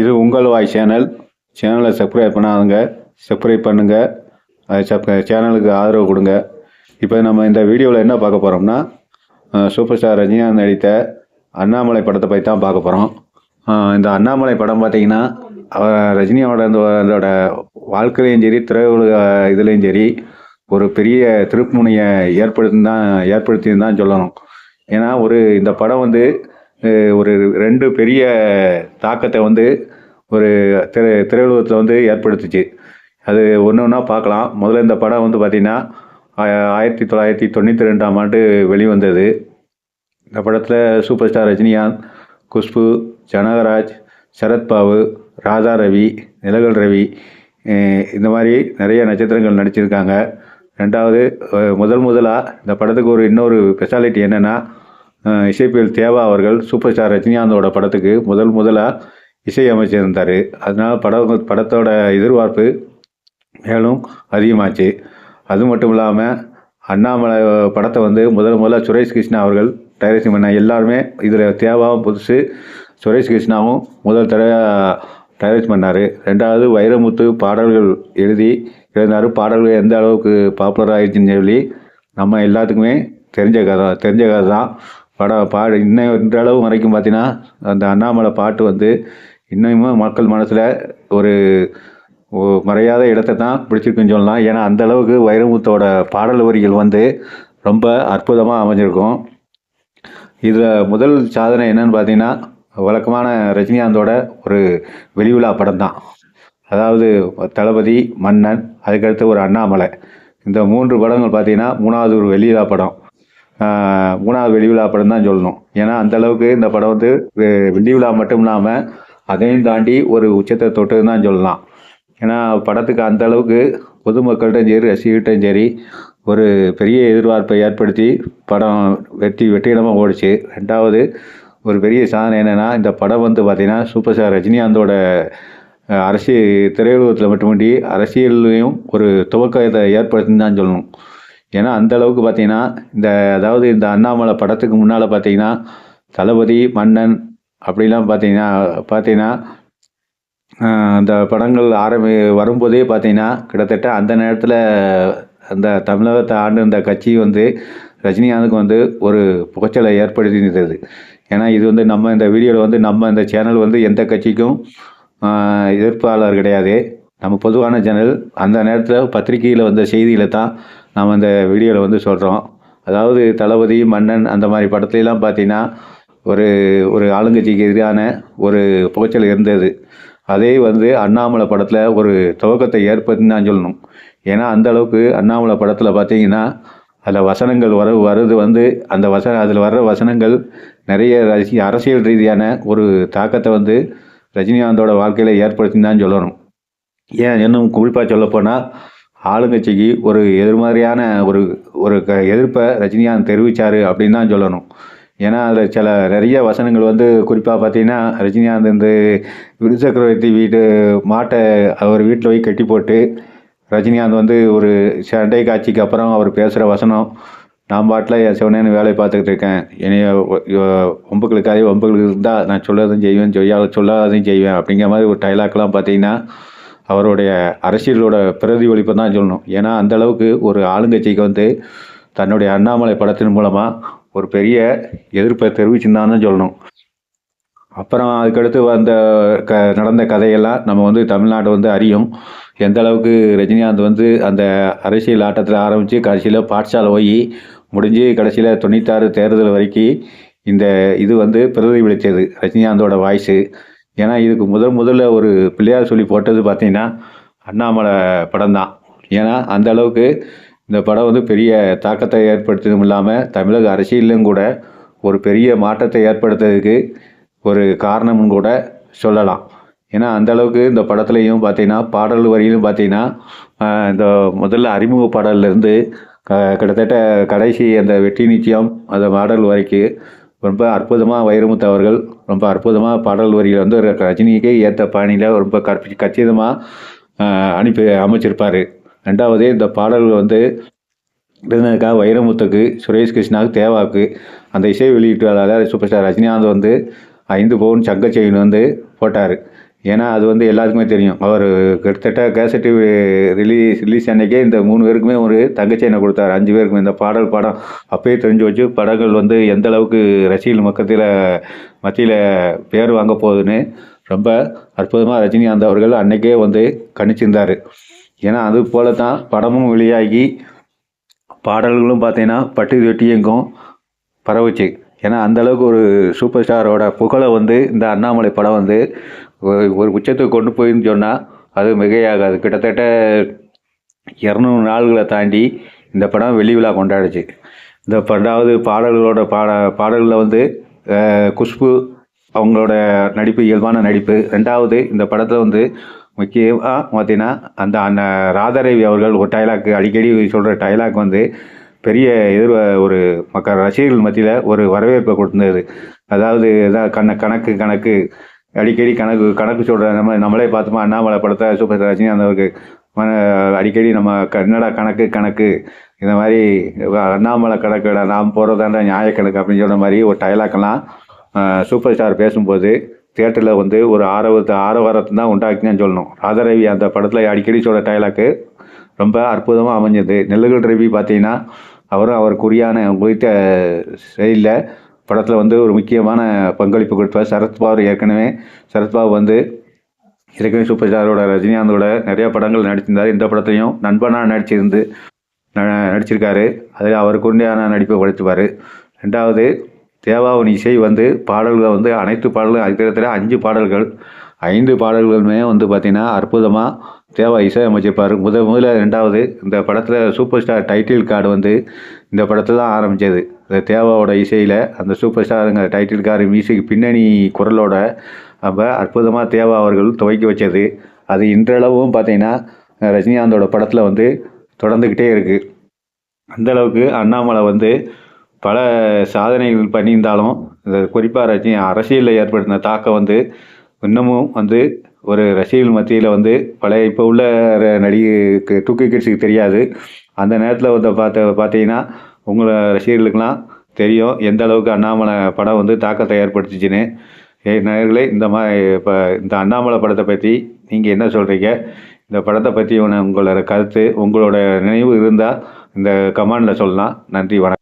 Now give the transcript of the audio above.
இது உங்கள் வாய் சேனல். சேனலை சப்ஸ்கிரைப் பண்ணாதுங்க. சப்ஸ்கிரைப் பண்ணுங்கள் அது சப் சேனலுக்கு ஆதரவு கொடுங்க. இப்போ நம்ம இந்த வீடியோவில் என்ன பார்க்க போகிறோம்னா சூப்பர் ஸ்டார் ரஜினிகாந்த் நடித்த அண்ணாமலை படத்தை பற்றி தான் பார்க்க போகிறோம் இந்த அண்ணாமலை படம் பார்த்தீங்கன்னா அவர் ரஜினியோட அந்த அதோட வாழ்க்கையிலையும் சரி திரையுலக இதுலேயும் சரி ஒரு பெரிய திருப்புமுனையை ஏற்படுத்தி தான் ஏற்படுத்தின்னு தான் சொல்லணும். ஏன்னா ஒரு இந்த படம் வந்து ஒரு ரெண்டு பெரிய தாக்கத்தை வந்து ஒரு திரை திரையுலகத்தில் வந்து ஏற்படுத்துச்சு. அது ஒன்று ஒன்றா பார்க்கலாம். முதல்ல இந்த படம் வந்து பார்த்திங்கன்னா ஆயிரத்தி தொள்ளாயிரத்தி தொண்ணூற்றி ரெண்டாம் ஆண்டு வெளிவந்தது. இந்த படத்தில் சூப்பர் ஸ்டார் ரஜினிகாந்த் குஷ்பு ஜனகராஜ் சரத்பாபு ராதா ரவி நிலகல் ரவி இந்த மாதிரி நிறைய நட்சத்திரங்கள் நடிச்சிருக்காங்க. ரெண்டாவது முதல் முதலாக இந்த படத்துக்கு ஒரு இன்னொரு ஸ்பெஷாலிட்டி என்னென்னா இசைப்பியல் தேவா அவர்கள் சூப்பர் ஸ்டார் ரஜினிகாந்தோட படத்துக்கு முதல் முதலாக இசை அமைச்சிருந்தார் அதனால் படம் படத்தோட எதிர்பார்ப்பு மேலும் அதிகமாச்சு. அது மட்டும் இல்லாமல் அண்ணாமலை படத்தை வந்து முதல் முதல்ல சுரேஷ் கிருஷ்ணா அவர்கள் டைரக்ஷன் பண்ண எல்லாருமே இதில் தேவாவும் புதுசு சுரேஷ் கிருஷ்ணாவும் முதல் தடவை டைரக்ட் பண்ணார். ரெண்டாவது வைரமுத்து பாடல்கள் எழுதி எழுதினார். பாடல்கள் எந்த அளவுக்கு பாப்புலர் ஆயிடுச்சுன்னு சொல்லி நம்ம எல்லாத்துக்குமே தெரிஞ்ச கதை தெரிஞ்ச கதை தான் படம் பாடு இன்னும் அளவு வரைக்கும் பார்த்தீங்கன்னா அந்த அண்ணாமலை பாட்டு வந்து இன்னமும் மக்கள் மனசில் ஒரு மறையாத இடத்தை தான் பிடிச்சிருக்குன்னு சொல்லலாம். ஏன்னா அந்த அளவுக்கு வைரமுத்தோட பாடல் வரிகள் வந்து ரொம்ப அற்புதமாக அமைஞ்சிருக்கும். இதில் முதல் சாதனை என்னன்னு பார்த்தீங்கன்னா வழக்கமான ரஜினிகாந்தோட ஒரு வெளிவிழா படம் தான். அதாவது தளபதி மன்னன் அதுக்கடுத்து ஒரு அண்ணாமலை. இந்த மூன்று படங்கள் பார்த்தீங்கன்னா மூணாவது ஒரு வெளியிலா படம். மூணாவது வெளிவிழா படம் தான் சொல்லணும். ஏன்னா அந்த அளவுக்கு இந்த படம் வந்து வெ- வெளிவிழா மட்டும் இல்லாமல் அதையும் தாண்டி ஒரு உச்சத்தை தொட்டுன்னு தான் சொல்லலாம். ஏன்னா படத்துக்கு அந்த அளவுக்கு பொதுமக்கள்கிட்டும் சரி ரசிகர்கிட்டையும் சரி ஒரு பெரிய எதிர்பார்ப்பை ஏற்படுத்தி படம் வெற்றி வெற்றிகரமாக ஓடிச்சு. ரெண்டாவது ஒரு பெரிய சாதனை என்னென்னா இந்த படம் வந்து பார்த்திங்கன்னா சூப்பர் ஸ்டார் ரஜினிகாந்தோட அரசியல் திரையுலகத்தில் மட்டுமின்றி அரசியல்லையும் ஒரு துவக்கத்தை ஏற்படுத்தின்னு தான் சொல்லணும். ஏன்னா அந்த அளவுக்கு பார்த்தீங்கன்னா இந்த அதாவது இந்த அண்ணாமலை படத்துக்கு முன்னால் பார்த்தீங்கன்னா தளபதி மன்னன் அப்படிலாம் பார்த்தீங்கன்னா பார்த்தீங்கன்னா அந்த படங்கள் ஆரம்பி வரும்போதே பார்த்தீங்கன்னா கிட்டத்தட்ட அந்த நேரத்தில் அந்த தமிழகத்தை ஆண்டு இந்த கட்சி வந்து ரஜினிகாந்துக்கு வந்து ஒரு புகைச்சலை ஏற்படுத்தி இருந்தது ஏன்னா இது வந்து நம்ம இந்த வீடியோவில் வந்து நம்ம இந்த சேனல் வந்து எந்த கட்சிக்கும் எதிர்ப்பாளர் கிடையாது. நம்ம பொதுவான சேனல் அந்த நேரத்தில் பத்திரிகையில் வந்த செய்திகளை தான் நாம் அந்த வீடியோவில் வந்து சொல்கிறோம் அதாவது தளபதி மன்னன் அந்த மாதிரி படத்துலலாம் பார்த்தீங்கன்னா ஒரு ஒரு ஆளுங்கட்சிக்கு எதிரான ஒரு புகைச்சல் இருந்தது. அதே வந்து அண்ணாமலை படத்தில் ஒரு துவக்கத்தை ஏற்படுத்தின்னு தான் சொல்லணும். ஏன்னா அந்த அளவுக்கு அண்ணாமலை படத்தில் பார்த்தீங்கன்னா அதில் வசனங்கள் வர வர்றது வந்து அந்த வசன அதில் வர்ற வசனங்கள் நிறைய ரசி- அரசியல் ரீதியான ஒரு தாக்கத்தை வந்து ரஜினிகாந்தோட வாழ்க்கையில் ஏற்படுத்தின்னு தான் சொல்லணும். ஏன் இன்னும் குறிப்பாக சொல்லப்போனால் ஆளுங்கட்சிக்கு ஒரு எதிர்மறையான ஒரு ஒரு க எதிர்ப்பை ரஜினிகாந்த் தெரிவித்தார் அப்படின்னு தான் சொல்லணும். ஏன்னா அதில் சில நிறைய வசனங்கள் வந்து குறிப்பாக பார்த்தீங்கன்னா ரஜினிகாந்த் இந்த விருசக்கரவர்த்தி சக்கரவர்த்தி வீட்டு மாட்டை அவர் வீட்டில் போய் கட்டி போட்டு ரஜினிகாந்த் வந்து ஒரு சண்டை காட்சிக்கு அப்புறம் அவர் பேசுகிற வசனம் நான் பாட்டில் என் சிவனேன்னு வேலையை பார்த்துக்கிட்டு இருக்கேன். என்னைய ஒம்புகளுக்காக ஒம்புகளுக்கு இருந்தால் நான் சொல்லதும் செய்வேன் செய்யா சொல்லாததையும் செய்வேன் அப்படிங்கிற மாதிரி ஒரு டைலாக்லாம் பார்த்தீங்கன்னா அவருடைய அரசியலோட பிரதிபலிப்பு தான் சொல்லணும். ஏன்னா அந்த அளவுக்கு ஒரு ஆளுங்கட்சிக்கு வந்து தன்னுடைய அண்ணாமலை படத்தின் மூலமாக ஒரு பெரிய எதிர்ப்பை தெரிவிச்சிருந்தான்னு சொல்லணும். அப்புறம் அதுக்கடுத்து வந்த க நடந்த கதையெல்லாம் நம்ம வந்து தமிழ்நாடு வந்து அறியும். எந்த அளவுக்கு ரஜினிகாந்த் வந்து அந்த அரசியல் ஆட்டத்தில் ஆரம்பித்து கடைசியில் பாட்சாலை போய் முடிஞ்சு கடைசியில் தொண்ணூத்தாறு தேர்தல் வரைக்கும் இந்த இது வந்து பிரதிபலித்தது ரஜினிகாந்தோட வாய்ஸு ஏன்னா இதுக்கு முதல் முதல்ல ஒரு பிள்ளையார் சொல்லி போட்டது பார்த்தீங்கன்னா அண்ணாமலை படம் தான் ஏன்னா அந்த அளவுக்கு இந்த படம் வந்து பெரிய தாக்கத்தை ஏற்படுத்தியதும் இல்லாமல் தமிழக அரசியலும் கூட ஒரு பெரிய மாற்றத்தை ஏற்படுத்துறதுக்கு ஒரு காரணமும் கூட சொல்லலாம். ஏன்னா அந்த அளவுக்கு இந்த படத்துலையும் பார்த்தீங்கன்னா பாடல் வரியிலும் பார்த்தீங்கன்னா இந்த முதல்ல அறிமுக பாடல்லேருந்து க கிட்டத்தட்ட கடைசி அந்த வெற்றி நிச்சயம் அந்த பாடல் வரைக்கும் ரொம்ப அற்புதமாக வைரமுத்து அவர்கள் ரொம்ப அற்புதமாக பாடல் வரியில் வந்து ரஜினிக்கே ஏற்ற பாணியில் ரொம்ப கற்பி கச்சிதமாக அனுப்பி அமைச்சிருப்பார். ரெண்டாவது இந்த பாடல்கள் வந்து எழுதினதுக்காக வைரமுத்துக்கு சுரேஷ் கிருஷ்ணாவுக்கு தேவாவுக்கு அந்த இசை வெளியீட்டாளர் சூப்பர் ஸ்டார் ரஜினிகாந்த் வந்து ஐந்து பவுன் சங்க செயின் வந்து போட்டார். ஏன்னா அது வந்து எல்லாத்துக்குமே தெரியும். அவர் கிட்டத்தட்ட கேசட்டி ரிலீஸ் ரிலீஸ் அன்னைக்கே இந்த மூணு பேருக்குமே ஒரு தங்கச்சேனை கொடுத்தாரு. அஞ்சு பேருக்குமே இந்த பாடல் படம் அப்பயே தெரிஞ்சு வச்சு படங்கள் வந்து எந்த அளவுக்கு ரசிகர்கள் மக்கத்தில் மத்தியில் பேர் வாங்க போகுதுன்னு ரொம்ப அற்புதமாக ரஜினிகாந்த் அவர்கள் அன்னைக்கே வந்து கணிச்சிருந்தார். ஏன்னா அது போல தான் படமும் வெளியாகி பாடல்களும் பார்த்தீங்கன்னா பட்டு தொட்டி பரவுச்சு. ஏன்னா அந்த அளவுக்கு ஒரு சூப்பர் ஸ்டாரோட புகழை வந்து இந்த அண்ணாமலை படம் வந்து ஒரு- ஒரு உச்சத்துக்கு கொண்டு போயின்னு சொன்னால் அது மிகையாகாது. கிட்டத்தட்ட இரநூறு நாள்களை தாண்டி இந்த படம் வெளிவிழா கொண்டாடுச்சு. இந்த பண்டாவது பாடல்களோட பாட பாடல்களில் வந்து குஷ்பு அவங்களோட நடிப்பு இயல்பான நடிப்பு. ரெண்டாவது இந்த படத்தில் வந்து முக்கியமாக பார்த்தீங்கன்னா அந்த அந்த ராதாரவி அவர்கள் ஒரு டைலாக் அடிக்கடி சொல்கிற டைலாக் வந்து பெரிய எதிர் ஒரு மக்கள் ரசிகர்கள் மத்தியில் ஒரு வரவேற்பை கொடுத்தது. அதாவது இதான் கண கணக்கு கணக்கு அடிக்கடி கணக்கு கணக்கு சொல்கிற நம்ம நம்மளே பார்த்தோமா அண்ணாமலை படத்தை சூப்பர் ஸ்டார் அந்த அடிக்கடி நம்ம கன்னடா கணக்கு கணக்கு. இந்த மாதிரி அண்ணாமலை கணக்குடா நாம் போகிறதாண்டா நியாய கணக்கு அப்படின்னு சொல்கிற மாதிரி ஒரு டைலாக்கெல்லாம் சூப்பர் ஸ்டார் பேசும்போது தியேட்டரில் வந்து ஒரு ஆரவத்தை ஆரவாரத்தை தான் உண்டாக்குன்னு சொல்லணும். ராதாரவி அந்த படத்தில் அடிக்கடி சொல்கிற டைலாக்கு ரொம்ப அற்புதமாக அமைஞ்சது. நெல்லுகள் ரவி பார்த்தீங்கன்னா அவரும் அவருக்குரியான குறித்த செயலில் படத்தில் வந்து ஒரு முக்கியமான பங்களிப்பு கொடுப்பார் சரத்பாபு ஏற்கனவே. சரத்பாபு வந்து ஏற்கனவே சூப்பர் ஸ்டாரோட ரஜினிகாந்தோட நிறைய படங்கள் நடிச்சிருந்தார் இந்த படத்தையும் நண்பனாக நடிச்சிருந்து ந- நடிச்சிருக்காரு. அதில் அவருக்கு உண்டையான நடிப்பை படுத்துவார் ரெண்டாவது தேவாவின் இசை வந்து பாடல்கள் வந்து அனைத்து பாடல்களும் அது கிட்டத்தட்ட அஞ்சு பாடல்கள் ஐந்து பாடல்களுமே வந்து பார்த்திங்கன்னா அற்புதமாக தேவா இசை அமைச்சிருப்பார். முத முதல்ல ரெண்டாவது இந்த படத்தில் சூப்பர் ஸ்டார் டைட்டில் கார்டு வந்து இந்த படத்தில் தான் ஆரம்பித்தது இந்த தேவாவோட இசையில் அந்த சூப்பர் ஸ்டாருங்க டைட்டில் மியூசிக் பின்னணி குரலோட அப்போ அற்புதமாக தேவா அவர்கள் துவக்கி வச்சது. அது இன்றளவும் பார்த்தீங்கன்னா ரஜினிகாந்தோட படத்தில் வந்து தொடர்ந்துக்கிட்டே இருக்குது அந்தளவுக்கு அண்ணாமலை வந்து பல சாதனைகள் பண்ணியிருந்தாலும் இந்த குறிப்பாக ரஜினி அரசியலில் ஏற்படுத்தின தாக்கம் வந்து இன்னமும் வந்து ஒரு ரசிகர்கள் மத்தியில் வந்து பழைய இப்போ உள்ள ர- நடிகை டூக்கி கிட்ஸுக்கு தெரியாது. அந்த நேரத்தில் வந்து பார்த்த பார்த்தீங்கன்னா உங்களை ரசிகர்களுக்கெல்லாம் தெரியும் எந்த அளவுக்கு அண்ணாமலை படம் வந்து தாக்கத்தை ஏற்படுத்துச்சுன்னு. ஏ இந்த மாதிரி இப்போ இந்த அண்ணாமலை படத்தை பற்றி நீங்கள் என்ன சொல்கிறீங்க இந்த படத்தை பற்றி உங்களோட கருத்து உங்களோட நினைவு இருந்தால் இந்த கமெண்டில் சொல்லலாம். நன்றி வணக்கம்.